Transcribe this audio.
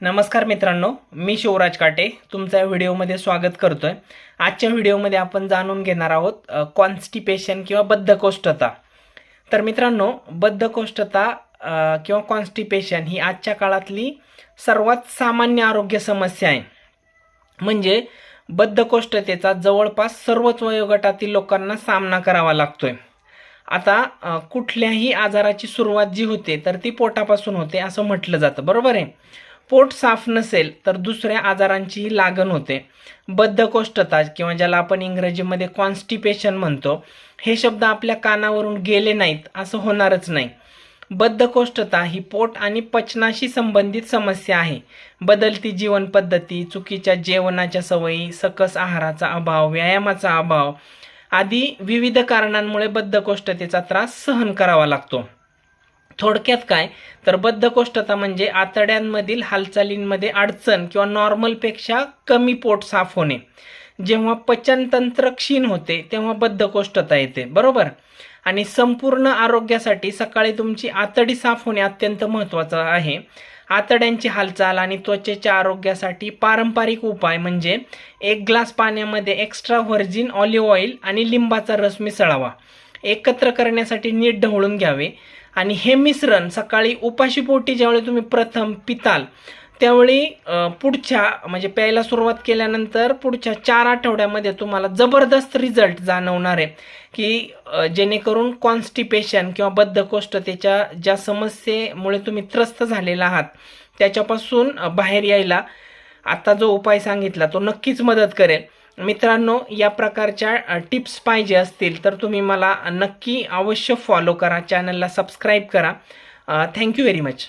नमस्कार मित्रांनो मी शिवराज काटे. तुमच्या व्हिडिओमध्ये स्वागत करतोय. आजच्या व्हिडिओमध्ये आपण जाणून घेणार आहोत कॉन्स्टिपेशन किंवा बद्धकोष्ठता. तर मित्रांनो बद्धकोष्ठता किंवा कॉन्स्टिपेशन ही आजच्या काळातली सर्वात सामान्य आरोग्य समस्या आहे. म्हणजे बद्धकोष्ठतेचा जवळपास सर्वच वयोगटातील लोकांना सामना करावा लागतोय. आता कुठल्याही आजाराची सुरुवात जी होते तर ती पोटापासून होते असं म्हटलं जातं. बरोबर आहे? पोट साफ नसेल तर दुसऱ्या आजारांचीही लागण होते. बद्धकोष्ठता किंवा ज्याला आपण इंग्रजीमध्ये कॉन्स्टिपेशन म्हणतो हे शब्द आपल्या कानावरून गेले नाहीत असं होणारच नाही. बद्धकोष्ठता ही पोट आणि पचनाशी संबंधित समस्या आहे. बदलती जीवन पद्धती चुकीच्या जेवणाच्या सवयी सकस आहाराचा अभाव व्यायामाचा अभाव आदी विविध कारणांमुळे बद्धकोष्ठतेचा त्रास सहन करावा लागतो. थोडक्यात काय? तर बद्धकोष्ठता म्हणजे आतड्यांमधील हालचालींमध्ये अडचण किंवा नॉर्मलपेक्षा कमी पोट साफ होणे. जेव्हा पचनतंत्र क्षीण होते तेव्हा बद्धकोष्ठता येते. बरोबर? आणि संपूर्ण आरोग्यासाठी सकाळी तुमची आतडी साफ होणे अत्यंत महत्त्वाचं आहे. आतड्यांची हालचाल आणि त्वचेच्या आरोग्यासाठी पारंपरिक उपाय म्हणजे एक ग्लास पाण्यामध्ये एक्स्ट्रा व्हर्जिन ऑलिव्ह ऑइल आणि लिंबाचा रस मिसळावा. एकत्र करण्यासाठी नीट ढवळून घ्यावे. आणि हे मिश्रण सकाळी उपाशीपोटी ज्यावेळी तुम्ही प्रथम पिताल त्यावेळी पुढच्या म्हणजे प्यायला सुरुवात केल्यानंतर पुढच्या चार आठवड्यामध्ये तुम्हाला जबरदस्त रिझल्ट जाणवणार आहे. की जेणेकरून कॉन्स्टिपेशन किंवा बद्धकोष्ठतेच्या ज्या समस्येमुळे तुम्ही त्रस्त झालेला आहात त्याच्यापासून बाहेर यायला आता जो उपाय सांगितला तो नक्कीच मदत करेल. मित्रांनो या प्रकारच्या टिप्स पाहिजे असतील तर तुम्ही मला नक्की अवश्य फॉलो करा चॅनलला सबस्क्राईब करा. Thank you very much